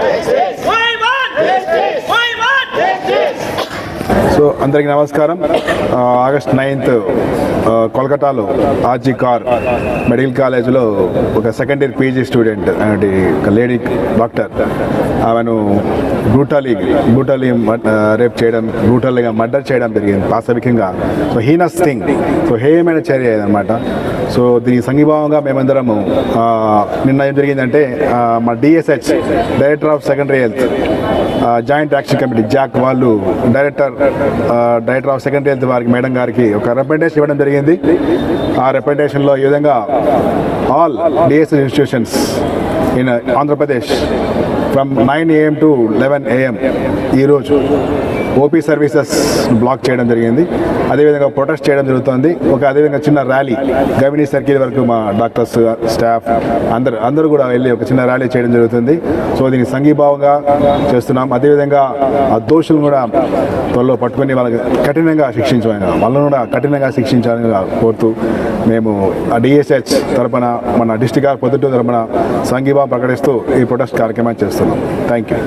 Exit! So అందరికీ నమస్కారం. August ninth కోల్కతాలో ఆర్జీ కార్ మెడికల్ కాలేజ్లో ఒక సెకండ్ ఇయర్ పీజీ స్టూడెంట్ అంటే ఒక లేడీ డాక్టర్ ఆమెను బ్రూటలీ బ్రూటలీ రేప్ చేయడం బ్రూటలీగా మర్డర్ చేయడం జరిగింది పాస్తవికంగా సో హీనస్ థింగ్ సో హేయమైన చర్య అనమాట సో దీనికి సంఘీభావంగా మేమందరము నిన్న ఏం జరిగిందంటే మా DSH director of secondary health joint action committee JAC వాళ్ళు director director of secondary health వారికి మేడం గారికి ఒక రిప్రజెంటేషన్ ఇవ్వడం జరిగింది. ఆ రిప్రజెంటేషన్లో ఈ విధంగా all DS institutions in Andhra Pradesh from nine AM to eleven AM ఈరోజు ఓపీ సర్వీసెస్ బ్లాక్ చేయడం జరిగింది. అదేవిధంగా ప్రొటెస్ట్ చేయడం జరుగుతుంది. ఒక అదేవిధంగా చిన్న ర్యాలీ గవినీ సర్కిల్ వరకు మా డాక్టర్స్ స్టాఫ్ అందరు అందరూ కూడా వెళ్ళి ఒక చిన్న ర్యాలీ చేయడం జరుగుతుంది. సో దీనికి సంఘీభావంగా చేస్తున్నాం. అదేవిధంగా ఆ దోషులను కూడా త్వరలో పట్టుకొని వాళ్ళకి కఠినంగా శిక్షించాలని వాళ్ళను కూడా కఠినంగా శిక్షించాలని కోరుతూ మేము ఆ డిఎస్హెచ్ తరపున మన డిస్టిక్ పొద్దుటూరు తరపున సంఘీభావం ప్రకటిస్తూ ఈ ప్రొటెస్ట్ కార్యక్రమాన్ని చేస్తున్నాం. Thank you.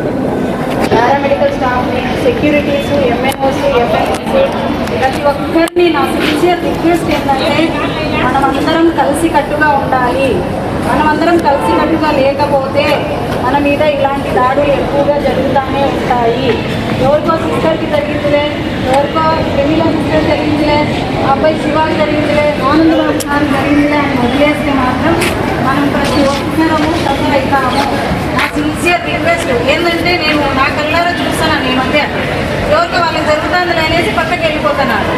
Securities MNOs FNCs ప్రతి ఒక్కరిని నా సిన్సియర్ రిక్వెస్ట్ ఏంటంటే మనమందరం కలిసికట్టుగా ఉండాలి. మనమందరం కలిసికట్టుగా లేకపోతే మన మీద ఇలాంటి దాడులు ఎక్కువగా జరుగుతూనే ఉంటాయి. ఎవరికో సిస్టర్కి జరిగిందిలే ఎవరికో ప్రమీల సిస్టర్ జరిగిందిలే అబ్బాయి శివాకి జరిగిందిలే ఆనందబాబు గారు జరిగిందిలే అని వదిలేస్తే మాత్రం మనం ప్రతి ఒక్కరము సఫర్ అవుతాము నా సిన్సియర్ రిక్వెస్ట్ ఏంటంటే నేను నా కళ్ళారా చూస్తున్నాను ఈ మధ్య ఎవరికి వాళ్ళకి జరుగుతుంది అనేసి పక్కకి వెళ్ళిపోతున్నారు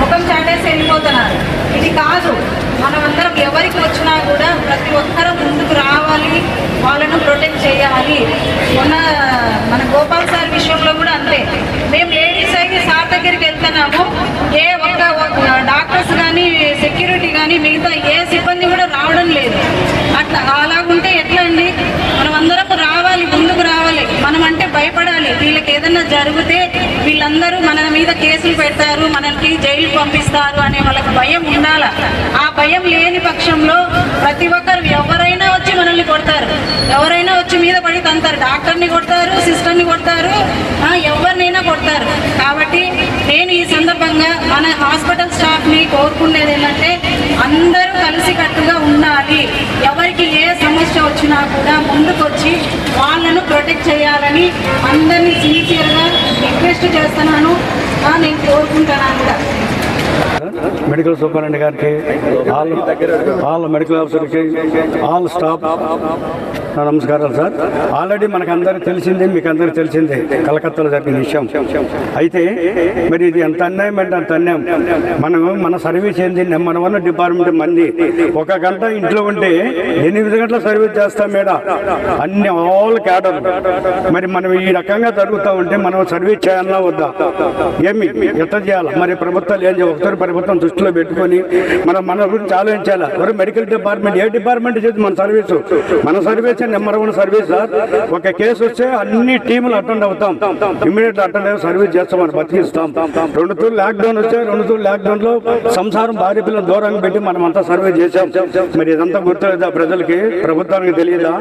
ముఖం చాటేసి వెళ్ళిపోతున్నారు ఇది కాదు మనమందరం ఎవరికి వచ్చినా కూడా ప్రతి ఒక్కరూ ముందుకు రావాలి వాళ్ళను ప్రొటెక్ట్ చేయాలి మొన్న మన గోపాల్ సార్ విషయంలో కూడా అంతే మేము లేడీస్ అయితే సార్ దగ్గరికి వెళ్తున్నాము ఏ ఒక్క డాక్టర్స్ కానీ సెక్యూరిటీ కానీ మిగతా ఏ సిబ్బంది కూడా రావడం లేదు అట్లా అలాగుంటే ఎట్లా అండి మనం అందరం రావాలి ముందుకు రావాలి మనం అంటే భయపడాలి ఏదైనా జరిగితే వీళ్ళందరూ మన మీద కేసులు పెడతారు మనల్ని జైలు పంపిస్తారు అనే వాళ్ళకి భయం ఉండాల? ఆ భయం లేని పక్షంలో ప్రతి ఒక్కరు ఎవరైనా వచ్చి మనల్ని కొడతారు ఎవరైనా వచ్చి మీద పడి తంతారు. డాక్టర్ని కొడతారు సిస్టర్ని కొడతారు ఎవరినైనా కొడతారు. కాబట్టి నేను ఈ సందర్భంగా మన హాస్పిటల్ స్టాఫ్ని కోరుకునేది ఏంటంటే అందరూ కలిసికట్టుగా ఉండాలి. ఎవరికి ఏ సమస్య వచ్చినా కూడా ముందుకొచ్చి వాళ్ళను ప్రొటెక్ట్ చేయాలని అందరినీ సిన్సియర్గా రిక్వెస్ట్ చేస్తున్నాను. నేను కోరుకుంటున్నాను కూడా మెడికల్ సూపరింటెండెంట్ గారికి ఆల్ ఆల్ మెడికల్ ఆఫీసర్కి ఆల్ స్టాఫ్ నమస్కారాలు సార్. ఆల్రెడీ మనకు తెలిసింది మీకు అందరికి తెలిసిందే కలకత్తాలో జరిగిన విషయం. అయితే మరి ఇది ఎంత అన్యాయం అంటే అంత అన్యాయం. మనం మన సర్వీస్ ఏంది? మన వల్ల డిపార్ట్మెంట్ మంది. ఒక గంట ఇంట్లో ఉంటే ఎనిమిది గంటల సర్వీస్ చేస్తాం మేడం. అన్ని ఆల్ క్యాడర్. మరి మనం ఈ రకంగా జరుగుతూ ఉంటే మనం సర్వీస్ చేయాలన్నా వద్దా? ఏమి? ఎంత చేయాలి? మరి ప్రభుత్వాలు ఏం చేయాలి? ఒకసారి ప్రభుత్వం దృష్టిలో పెట్టుకొని మనం మన గురించి ఆలోచించాలి? మరి మెడికల్ డిపార్ట్మెంట్ ఏ డిపార్ట్మెంట్ చేసి మన సర్వీసు? మన service number one service sir. ఒక కేసు వస్తే అన్ని టీములు అటెండ్ అవుతాం. ఇమీడియట్ అటెండ్ అయ్యి సర్వీస్ చేస్తామని బతికిస్తాం. రెండు తూర్లు లాక్డౌన్ వచ్చే రెండు తూర్లు లాక్డౌన్లో సంసారం భార్య పిల్లలు దూరంగా పెట్టి మనం అంతా సర్వీస్ చేశాం. మరి ఇదంతా గుర్తులేదా ప్రజలకి? ప్రభుత్వానికి తెలియదా?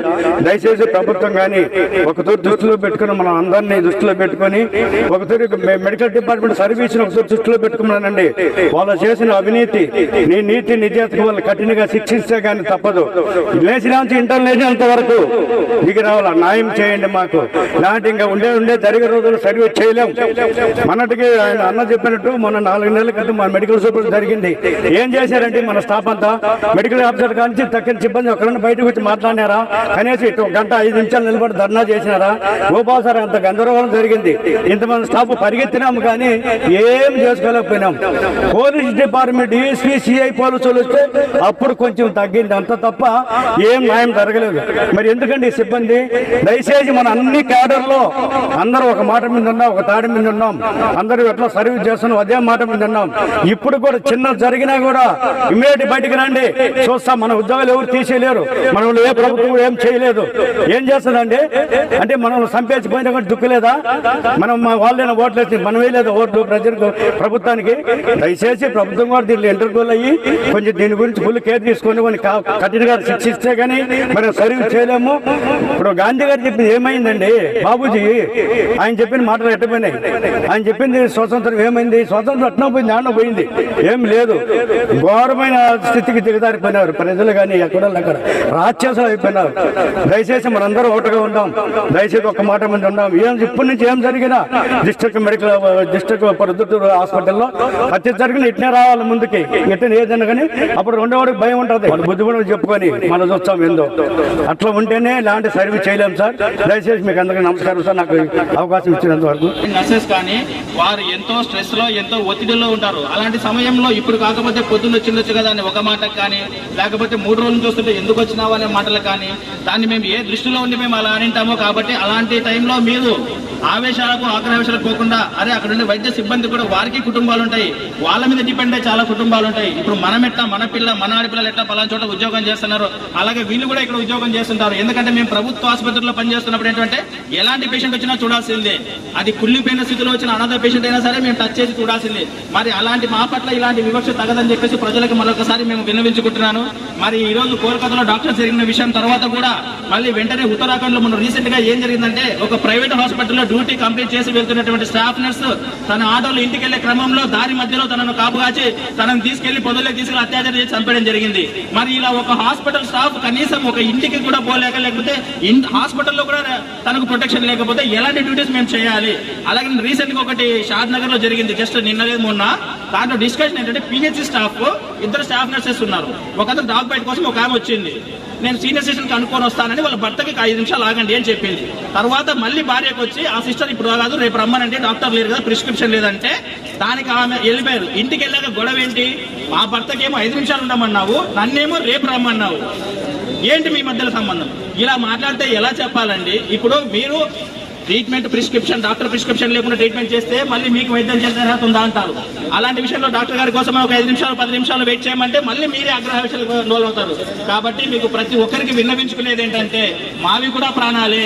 దయచేసి ప్రభుత్వం కానీ ఒక తూరు దృష్టిలో పెట్టుకుని మనం అందరినీ దృష్టిలో పెట్టుకొని ఒక తూరు మెడికల్ డిపార్ట్మెంట్ సర్వీస్ దృష్టిలో పెట్టుకున్నానండి. వాళ్ళు చేసిన అవినీతి నీ నీతి నిజాతకు వాళ్ళు కఠినంగా శిక్షిస్తే కానీ తప్పదు. లేచిన ఇంటర్ లేచినంత వరకు దిగి రావాలా న్యాయం చేయండి మాకు. నాటి ఇంకా ఉండే ఉండే జరిగే రోజులు సర్వే చేయలేం. మనటికి ఆయన అన్న చెప్పినట్టు మొన్న నాలుగు నెలల క్రితం మన మెడికల్ సూపర్ జరిగింది. ఏం చేశారంటే మన స్టాఫ్ అంతా మెడికల్ ఆఫీసర్ కానీ తక్కిన సిబ్బంది ఒకరిని బయటకు వచ్చి మాట్లాడినారా? కనీసం ఇటు గంట ఐదు నిమిషాలు నిలబడి ధర్నా చేసినారా? గోపాల్ సార్ అంత గందరగోళం జరిగింది. ఇంతమంది స్టాఫ్ పరిగెత్తినాము కానీ ఏం చేసుకోలేకపోయినాం. పోలీస్ డిపార్ట్మెంట్ డిఎస్పీ సిఐ పోలీసులు వస్తే అప్పుడు కొంచెం తగ్గింది. అంత తప్ప ఏం న్యాయం జరగలేదు. మరి ఎందుకండి సిబ్బంది? దయచేసి మన అన్ని క్యాడర్లో అందరూ ఒక మాట మీద ఉన్నాం ఒక తాడి మీద ఉన్నాం. అందరూ ఎట్లా సర్వీస్ చేస్తున్నాం అదే మాట మీద ఉన్నాం. ఇప్పుడు కూడా చిన్న జరిగినా కూడా ఇమీడియట్ బయటికి రండి. చూస్తాం మన ఉద్యోగాలు ఎవరు తీసేయలేరు. మనం ఏ ప్రభుత్వం ఏం చేయలేదు. ఏం చేస్తుందండి? అంటే మనం సంపేసి పోయినా కూడా దుక్కులేదా? మనం మా వాళ్ళైనా ఓట్లు వేసి మనం వేయలేదు ఓట్లు ప్రజలకు ప్రభుత్వానికి? దయచేసి ప్రభుత్వం కూడా దీన్ని ఇంటర్వ్యూలు అయ్యి కొంచెం దీని గురించి ఫుల్ కేర్ తీసుకొని కొన్ని కఠినంగా శిక్షిస్తే కానీ మరి సర్వీస్ చేయలేదు చేయలేము ఇప్పుడు గాంధీ గారు చెప్పింది ఏమైందండి? బాబూజీ ఆయన చెప్పిన మాటలు ఎట్టపోయినాయి. ఆయన చెప్పింది స్వతంత్రం ఏమైంది? స్వతంత్రం ఎట్లా పోయింది ఆడ పోయింది. ఏం లేదు. ఘోరమైన స్థితికి దిగదారిపోయినారు ప్రజలు కానీ ఎక్కడ అక్కడ రాక్షసులు అయిపోయినారు. దయచేసి మనందరూ ఒకటిగా ఉందాం. దయచేసి ఒక మాట మంది ఉన్నాం ఏం ఇప్పటి నుంచి ఏం జరిగినా డిస్ట్రిక్ట్ మెడికల్ డిస్ట్రిక్ట్ పొద్దుటూరు హాస్పిటల్లో ప్రతి జరిగిన ఇట్నే రావాలి ముందుకి. ఇట్లా ఏదైనా కానీ అప్పుడు రెండోవాడికి భయం ఉంటుంది. మన బుద్ధి కూడా చెప్పుకొని మనం చూస్తాం ఏందో. అట్లా ఉంటేనే ఇలాంటి సర్వీస్ చేయలేము సార్. దయచేసి మీకు అందరికీ నమస్కారం సార్. నాకు అవకాశం ఇచ్చినంత వరకు. నర్సెస్ కానీ వారు ఎంతో స్ట్రెస్లో ఎంతో ఒత్తిడిలో ఉంటారు. అలాంటి సమయంలో ఇప్పుడు కాకపోతే పొద్దున్న వచ్చిండొచ్చు కదా అని ఒక మాట కానీ లేకపోతే మూడు రోజులు చూస్తుంటే ఎందుకు వచ్చినావు అనే మాటలు కానీ దాన్ని మేము ఏ దృష్టిలో ఉండి మేము అలా అనింటామో కాబట్టి అలాంటి టైంలో మీరు ఆవేశాలకు ఆగ్రహవేశాలకు పోకుండా అరే అక్కడ ఉండే వైద్య సిబ్బంది కూడా వారికి కుటుంబాలు ఉంటాయి వాళ్ళ మీద డిపెండ్ అయ్యి చాలా కుటుంబాలు ఉంటాయి ఇప్పుడు మనం ఎట్లా మన పిల్ల మన ఆడపిల్లలు ఎట్లా పలానా చోట ఉద్యోగం చేస్తున్నారు? అలాగే వీళ్ళు కూడా ఇక్కడ ఉద్యోగం చేస్తుంటారు. ఎందుకంటే మేము ప్రభుత్వ ఆసుపత్రిలో పనిచేస్తున్నప్పుడు ఏంటంటే ఎలాంటి పేషెంట్ వచ్చినా చూడాల్సిందే. అది కుళ్ళిపోయిన స్థితిలో వచ్చిన అనాథ పేషెంట్ అయినా సరే మేము టచ్ చేసి చూడాల్సిందే. మరి అలాంటి మా పట్ల ఇలాంటి వివక్ష తగదని చెప్పేసి ప్రజలకు మరొకసారి మేము విన్నవించుకుంటున్నాను. మరి ఈ రోజు కోల్కతాలో డాక్టర్ జరిగిన విషయం తర్వాత కూడా మళ్ళీ వెంటనే ఉత్తరాఖండ్లో మనం రీసెంట్గా ఏం జరిగిందంటే ఒక ప్రైవేట్ హాస్పిటల్లో డ్యూటీ కంప్లీట్ చేసి వెళ్తున్నటువంటి స్టాఫ్ నర్స్ తన ఆటోలో ఇంటికి వెళ్ళే క్రమంలో దారి మధ్యలో తనను కాపుగాచి తనను తీసుకెళ్ళి పొదలోకి తీసుకెళ్ళి అత్యాచారం చేసి చంపడం జరిగింది. మరి ఇలా ఒక హాస్పిటల్ స్టాఫ్ కనీసం ఒక ఇంటికి కూడా పోలేక లేకపోతే ఇన్ హాస్పిటల్లో కూడా తనకు ప్రొటెక్షన్ లేకపోతే ఎలాంటి డ్యూటీస్ మేము చేయాలి? అలాగే రీసెంట్గా ఒకటి షాద్ నగర్లో జరిగింది. జస్ట్ నిన్న లేదు మొన్న దాంట్లో డిస్కషన్ ఏంటంటే పిహెచ్సి స్టాఫ్ ఇద్దరు స్టాఫ్ నర్సెస్ ఉన్నారు. ఒకతను డాగ్ బైట్ కోసం ఒక ఆమె వచ్చింది. నేను సీనియర్ సిటిజన్ కనుక్కొని వస్తానని వాళ్ళ భర్తకి ఐదు నిమిషాలు ఆగండి అని చెప్పింది. తర్వాత మళ్ళీ భార్యకు వచ్చి ఆ సిస్టర్ ఇప్పుడు కాదు రేపు రమ్మనంటే డాక్టర్ లేరు కదా ప్రిస్క్రిప్షన్ లేదంటే దానికి ఆమె వెళ్ళిపోయారు. ఇంటికి వెళ్ళాక గొడవ ఏంటి? మా భర్తకేమో ఐదు నిమిషాలు ఉండమన్నావు నన్నేమో రేపు రమ్మన్నావు. ఏంటి మీ మధ్యలో సంబంధం? ఇలా మాట్లాడితే ఎలా చెప్పాలండి? ఇప్పుడు మీరు ట్రీట్మెంట్ ప్రిస్క్రిప్షన్ డాక్టర్ ప్రిస్క్రిప్షన్ లేకుండా ట్రీట్మెంట్ చేస్తే మళ్ళీ మీకు వైద్యం చేసే అర్హత ఉందా అంటారు. అలాంటి విషయంలో డాక్టర్ గారి కోసం ఒక ఐదు నిమిషాలు పది నిమిషాలు వెయిట్ చేయమంటే మళ్ళీ మీరే ఆగ్రహ విషయాలు అవుతారు కాబట్టి మీకు ప్రతి ఒక్కరికి విన్నవించుకునేది ఏంటంటే మావి కూడా ప్రాణాలే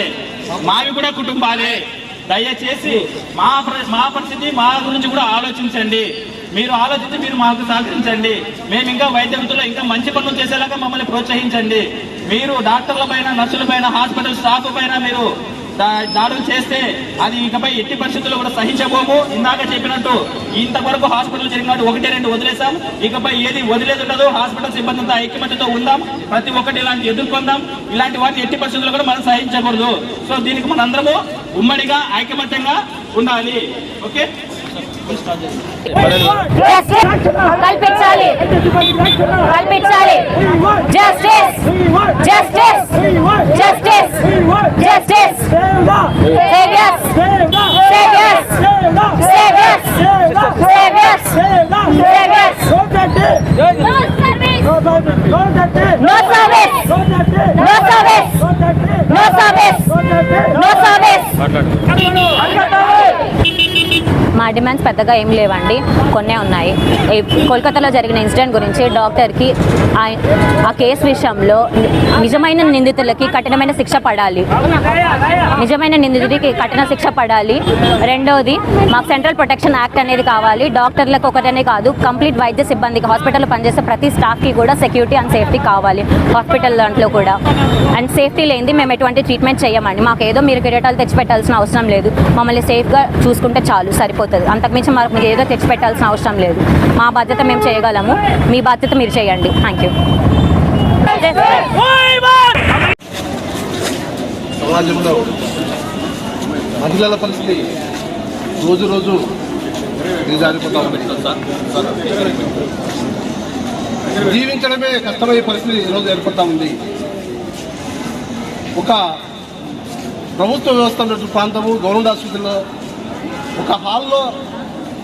మావి కూడా కుటుంబాలే. దయచేసి మా మా పరిస్థితి మా గురించి కూడా ఆలోచించండి. మీరు ఆలోచించి మీరు మాకు సహకరించండి. మేము ఇంకా వైద్య వృత్తిలో ఇంకా మంచి పనులు చేసేలాగా మమ్మల్ని ప్రోత్సహించండి. మీరు డాక్టర్ల పైన నర్సుల పైన హాస్పిటల్ స్టాఫ్ పైన మీరు దాడులు చేస్తే అది ఇకపై ఎట్టి పరిస్థితుల్లో కూడా సహించబోము. ఇందాక చెప్పినట్టు ఇంతవరకు హాస్పిటల్ జరిగినట్టు ఒకటి రెండు వదిలేసాం ఇకపై ఏది వదిలేదు ఉండదు. హాస్పిటల్ సిబ్బందితో ఐక్యమత్యతో ఉందాం. ప్రతి ఒక్కటి ఇలాంటి ఎదుర్కొందాం. ఇలాంటి వాటిని ఎట్టి పరిస్థితుల్లో కూడా మనం సహించకూడదు. సో దీనికి మనందరము ఉమ్మడిగా ఐకమత్యంగా ఉండాలి. ఓకే? కల్పించాలి కల్పించాలి justice justice justice justice saviours saviours saviours saviours saviours no service no service no service no service no service మా డిమాండ్స్ పెద్దగా ఏం లేవండి. కొన్నే ఉన్నాయి. కోల్కతాలో జరిగిన ఇన్సిడెంట్ గురించి డాక్టర్కి ఆ కేసు విషయంలో నిజమైన నిందితులకి కఠినమైన శిక్ష పడాలి. నిజమైన నిందితుడికి కఠిన శిక్ష పడాలి. రెండోది మాకు సెంట్రల్ ప్రొటెక్షన్ యాక్ట్ అనేది కావాలి. డాక్టర్లకు ఒకటనే కాదు కంప్లీట్ వైద్య సిబ్బందికి హాస్పిటల్లో పనిచేసే ప్రతి స్టాఫ్కి కూడా సెక్యూరిటీ అండ్ సేఫ్టీ కావాలి. హాస్పిటల్ దాంట్లో కూడా. అండ్ సేఫ్టీ లేనిది మేము ఎటువంటి ట్రీట్మెంట్ చేయమండి. మాకు ఏదో మీరు కిరీటాలు తెచ్చిపెట్టాల్సిన అవసరం లేదు. మమ్మల్ని సేఫ్గా చూసుకుంటే చాలు సరిపోతుంది. అంతకుమించి మాకు మీరు ఏదో తెచ్చిపెట్టాల్సిన అవసరం లేదు. మా బాధ్యత మేము చేయగలము. మీ బాధ్యత మీరు చేయండి. థ్యాంక్ యూ సమాజంలో మహిళల పరిస్థితి రోజు రోజు దిగజారిపోతా ఉంది. జీవించడమే కష్టమయ్యే పరిస్థితి ఈరోజు ఏర్పడతా ఉంది. ఒక ప్రభుత్వ వ్యవస్థ ప్రాంతము గవర్నమెంట్ ఆసుపత్రిలో ఒక హాల్లో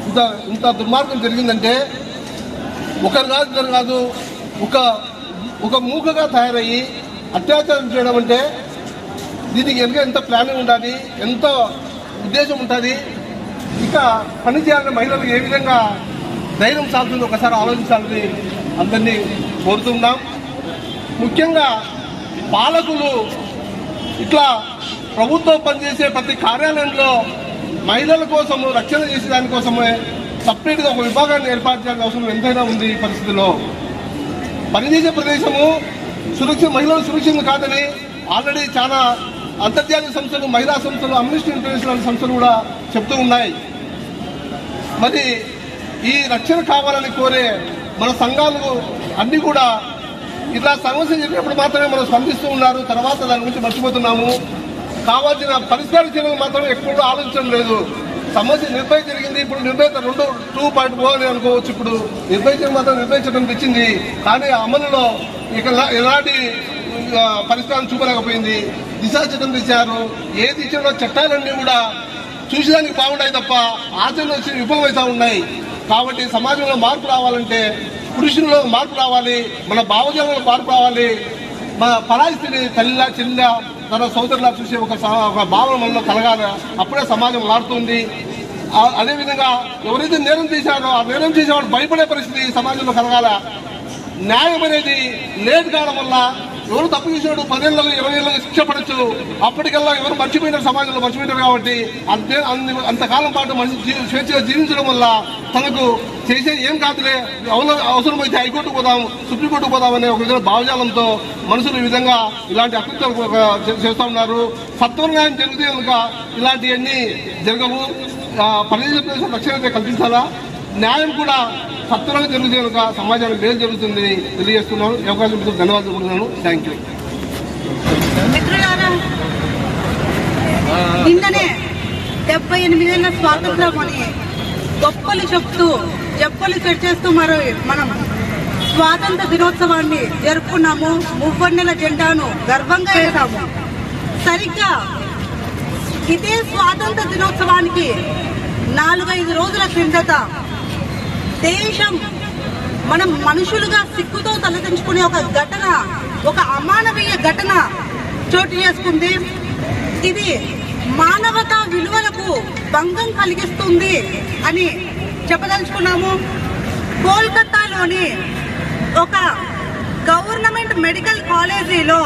ఇంత ఇంత దుర్మార్గం జరిగిందంటే ఒకరు కాదు ఇద్దరు కాదు ఒక ఒక మూకగా తయారయ్యి అత్యాచారం చేయడం అంటే దీనికి వెనుక ఎంత ప్లానింగ్ ఉండాలి ఎంత ఉద్దేశం ఉంటుంది? ఇక పని చేయాలని మహిళలకు ఏ విధంగా ధైర్యం సాగుతుంది ఒకసారి ఆలోచించాలని అందరినీ కోరుతున్నాం ముఖ్యంగా పాలకులు ఇట్లా ప్రభుత్వం పనిచేసే ప్రతి కార్యాలయంలో మహిళల కోసము రక్షణ చేసే దానికోసమే సపరేట్గా ఒక విభాగాన్ని ఏర్పాటు చేయాల్సిన అవసరం ఎంతైనా ఉంది ఈ పరిస్థితిలో. పనిచేసే ప్రదేశము సురక్ష మహిళలు సురక్షితం కాదని ఆల్రెడీ చాలా అంతర్జాతీయ సంస్థలు మహిళా సంస్థలు అమ్నిస్టీ ఇంటర్నేషనల్ సంస్థలు కూడా చెప్తూ ఉన్నాయి. మరి ఈ రక్షణ కావాలని కోరే మన సంఘాలు అన్నీ కూడా ఇట్లా సమస్య చెప్పినప్పుడు మాత్రమే మనం స్పందిస్తూ ఉన్నారు. తర్వాత దాని గురించి మర్చిపోతున్నాము. కావాల్సిన పరిష్కార చర్యలు మాత్రం ఎప్పుడు ఆలోచించడం లేదు. సమస్య నిర్భయ జరిగింది. ఇప్పుడు నిర్భయత రెండు టూ పాయింట్ ఫోర్ అని అనుకోవచ్చు. ఇప్పుడు నిర్భయ చర్య మాత్రం నిర్భయించడం తెచ్చింది కానీ అమలులో ఇక ఎలాంటి పరిష్కారం చూపలేకపోయింది. దిశ చట్టం తెచ్చారు ఏది ఇచ్చినా చట్టాలన్నీ కూడా చూసేదానికి బాగున్నాయి తప్ప ఆచరణ వచ్చి విఫలమవుతా ఉన్నాయి. కాబట్టి సమాజంలో మార్పు రావాలంటే పురుషుల్లో మార్పు రావాలి. మన భావజాలంలో మార్పు రావాలి. మన పరాయిస్తిని తల్లిలా చెల్లిలా తన సోదరులా చూసే ఒక ఒక భావన మనలో కలగాలి అప్పుడే సమాజం మారుతుంది. అదేవిధంగా ఎవరైతే నేరం చేశారో ఆ నేరం చేసేవాడు భయపడే పరిస్థితి సమాజంలో కలగాల. న్యాయం అనేది లేట్ కావడం వల్ల ఎవరు తప్పు చేసినాడు పదేళ్ళకు ఇరవై ఏళ్ళకు శిక్ష పడచ్చు. అప్పటికల్లా ఎవరు మర్చిపోయినారు సమాజంలో మర్చిపోయినారు కాబట్టి అంతే అంతకాలం పాటు మనిషి స్వేచ్ఛగా జీవించడం వల్ల తనకు చేసే ఏం కాదులే. అవసరమైతే హైకోర్టు పోదాం సుప్రీంకోర్టు పోదాం అనే ఒక విధంగా భావజాలంతో మనుషులు ఈ విధంగా ఇలాంటి అకృత్యాలు చేస్తూ ఉన్నారు. సత్వర న్యాయం జరిగితే కనుక ఇలాంటివన్నీ జరగవు. ఆ, పరిధిలో రక్షణ అయితే కల్పించాలా న్యాయం కూడా సత్వరంగా జరుగుతుంది కనుక సమాజానికి మేలు జరుగుతుందని తెలియజేస్తున్నాను. అవకాశం ఇచ్చినందుకు ధన్యవాదాలు కోరుతున్నాను థ్యాంక్ యూ నిన్ననే డెబ్బై ఎనిమిదేళ్ళ స్వాతంత్రం అని గొప్పలు చెప్తూ చెప్పలు చర్చేస్తూ మరో మనం స్వాతంత్ర దినోత్సవాన్ని జరుపుకున్నాము. మువ్వన్నెల జెండాను గర్వంగా వేసాము సరిగ్గా ఇదే స్వాతంత్ర దినోత్సవానికి నాలుగైదు రోజుల క్రిందట దేశం మనం మనుషులుగా సిగ్గుతో తలదించుకునే ఒక ఘటన ఒక అమానవీయ ఘటన చోటు చేసుకుంది. ఇది మానవతా విలువలకు భంగం కలిగిస్తుంది అని చెప్పదలుచుకున్నాము. కోల్కతాలోని ఒక గవర్నమెంట్ మెడికల్ కాలేజీలో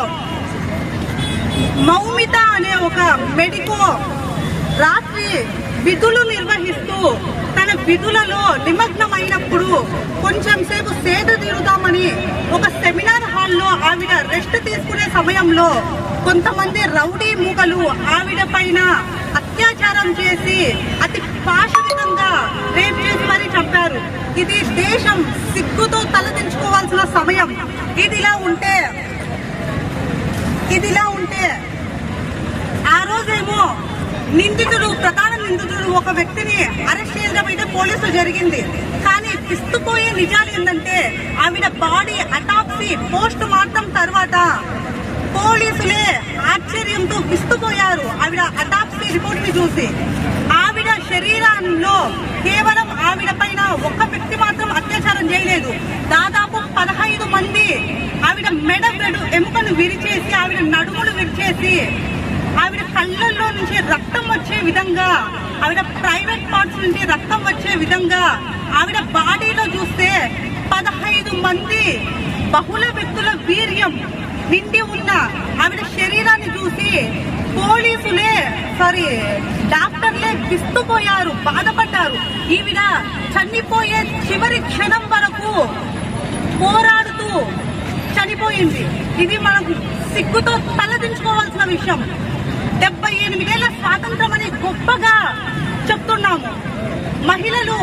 మౌమిత అనే ఒక మెడికో రాత్రి విధులు నిర్వహిస్తూ విధులలో నిమగ్నమైనప్పుడు కొంచెం సేపు సేద తీరుదామని ఒక సెమినార్ హాల్లో ఆవిడ రెస్ట్ తీసుకునే సమయంలో కొంతమంది రౌడీ మూకలు ఆవిడ పైన అత్యాచారం చేసి అతి పాశవికంగా రేప్ చేసి మరీ చంపారు. ఇది దేశం సిగ్గుతో తలదించుకోవాల్సిన సమయం. ఇదిలా ఉంటే ఇదిలా ఉంటే ఆ రోజేమో నిందితుడు ప్రధాన నిందితుడు ఒక వ్యక్తిని అరెస్ట్ చేయడం అయితే పోలీసులు జరిగింది. కానీ పిస్తుపోయే నిజాలు ఏంటంటే ఆవిడ బాడీ అటాప్సీ పోస్ట్ మార్టం తర్వాత పోలీసులే ఆశ్చర్యంతో విస్తుపోయారు ఆవిడ అటాప్సీ రిపోర్ట్ని చూసి. ఆవిడ శరీరంలో కేవలం ఆవిడ పైన ఒక్క వ్యక్తి మాత్రం అత్యాచారం చేయలేదు. దాదాపు పదహైదు మంది ఆవిడ మెడ వెడు ఎముకను విరిచేసి ఆవిడ నడుములు విరిచేసి ఆవిడ కళ్ళల్లో నుంచి రక్తం వచ్చే విధంగా ఆవిడ ప్రైవేట్ పార్ట్స్ నుంచి రక్తం వచ్చే విధంగా ఆవిడ బాడీలో చూస్తే పదహైదు మంది బహుళ వ్యక్తుల వీర్యం నిండి ఉన్న ఆవిడ శరీరాన్ని చూసి పోలీసులే సారీ డాక్టర్లే విస్తుపోయారు బాధపడ్డారు. ఈవిడ చనిపోయే చివరి క్షణం వరకు పోరాడుతూ చనిపోయింది. ఇది మనం సిగ్గుతో తలదించుకోవాల్సిన విషయం. డెబ్బై ఎనిమిదేళ్ళ స్వాతంత్రం అని గొప్పగా చెప్తున్నాము. మహిళలు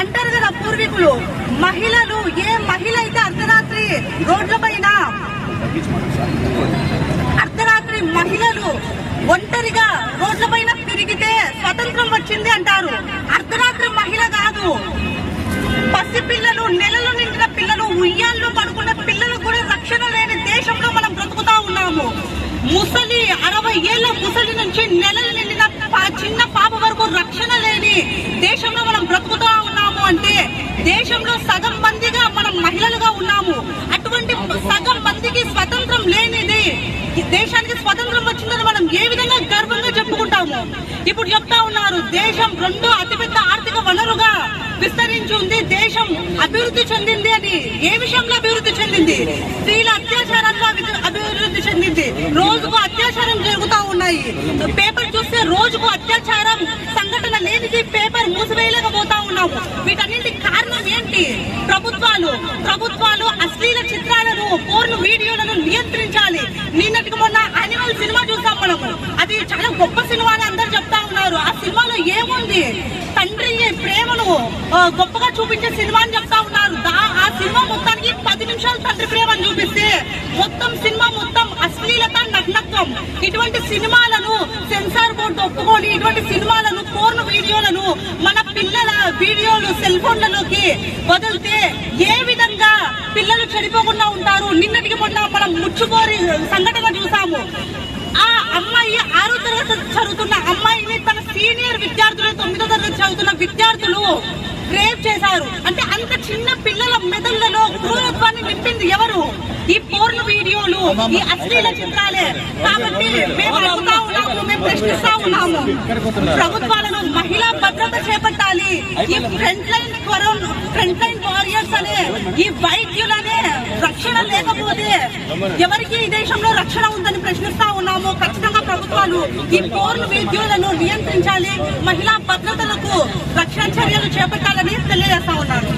అంటారు కదా పూర్వీకులు మహిళలు ఏ మహిళ అయితే అర్ధరాత్రి రోడ్లపైన అర్ధరాత్రి మహిళలు ఒంటరిగా రోడ్లపైన తిరిగితే స్వతంత్రం వచ్చింది అంటారు. అర్ధరాత్రి మహిళ కాదు. పసి పిల్లలు నెలలు నిండిన పిల్లలు ఉయ్యాల్లో పడుకున్న పిల్లలు కూడా రక్షణ లేని దేశంలో బ్రతుకుతా ఉన్నాము. ముసలి అరవై ఏళ్ళ ముసలి నుంచి నెలలు నిండిన చిన్న పాప వరకు రక్షణ లేని దేశంలో మనం బ్రతుకుతా ఉన్నాము అంటే దేశంలో సగం మందిగా మనం మహిళలుగా ఉన్నాము. అటువంటి సగం మందికి స్వతంత్రం లేనిది దేశానికి స్వతంత్రం వచ్చిందని మనం ఏ విధంగా గర్వంగా చెప్పుకుంటాము? ఇప్పుడు చెప్తా ఉన్నారు దేశం రెండు అతిపెద్ద ఆర్థిక వనరుగా విస్తరించి ఉంది దేశం అభివృద్ధి చెందింది అని. ఏ విషయంలో అభివృద్ధి చెందింది? స్త్రీల అత్యాచారంలో అభివృద్ధి చెందింది. రోజుకు అత్యాచారం జరుగుతూ ఉన్నాయి. పేపర్ చూస్తే రోజుకు అత్యాచారం సంఘటన లేనిది పేపర్ మూసివేయలేకపోతా ఉన్నాము. వీటన్నింటి కారణం ఏంటి? ప్రభుత్వాలు ప్రభుత్వాలు అశ్లీల చిత్రాలను పోర్ను వీడియోలను నియంత్రించాలి. నిన్నటికి మొన్న యానిమల్ అది చాలా గొప్ప సినిమా అని అందరు చెప్తా ఉన్నారు. ఆ సినిమాలో ఏముంది? తండ్రి ప్రేమను గొప్పగా చూపించే సినిమా అని చెప్తా ఉన్నారు. దా- ఆ సినిమా మొత్తానికి పది నిమిషాలు తండ్రి ప్రేమను చూపిస్తే మొత్తం సినిమా మొత్తం అశ్లీలత నగ్నత్వం. ఇటువంటి సినిమాలను సెన్సార్ ఇటువంటి సినిమాలను పూర్ణ వీడియోలను మన పిల్లల వీడియోలు సెల్ ఫోన్లలోకి వదిలితే ఏ విధంగా పిల్లలు చెడిపోకుండా ఉంటారు? నిన్నటికి మొన్న మనం ముచ్చుకోరి సంఘటన చూసాము. ఆ అమ్మాయి ఆరో తరగతి చదువుతున్న అమ్మాయిని తన సీనియర్ విద్యార్థులు తొమ్మిదో తరగతి చదువుతున్న విద్యార్థులు రేప్ చేశారు. అంటే అంత చిన్న పిల్లల మెదళ్ళలో క్రూరత్వాన్ని నింపింది ఎవరు? ఈ పోర్న్ వీడియోలు ఈ అశ్లీల చిత్రాలే. కాబట్టి మేము అడుగుతా ఉన్నాము మేము ప్రశ్నిస్తా ఉన్నాము. ప్రభుత్వాలను మహిళా భద్రత చేపట్టాలి. ఈ front line front line warriors అనే ఈ వైద్యులనే రక్షణ లేకపోతే ఎవరికి ఈ దేశంలో రక్షణ ఉందని ప్రశ్నిస్తా ఉన్నాము. ఖచ్చితంగా ప్రభుత్వాలు ఈ పోర్న్ వీడియోలను నియంత్రించాలి. మహిళా భద్రతలకు రక్షణ చర్యలు చేపట్టాలని తెలియజేస్తా ఉన్నాను.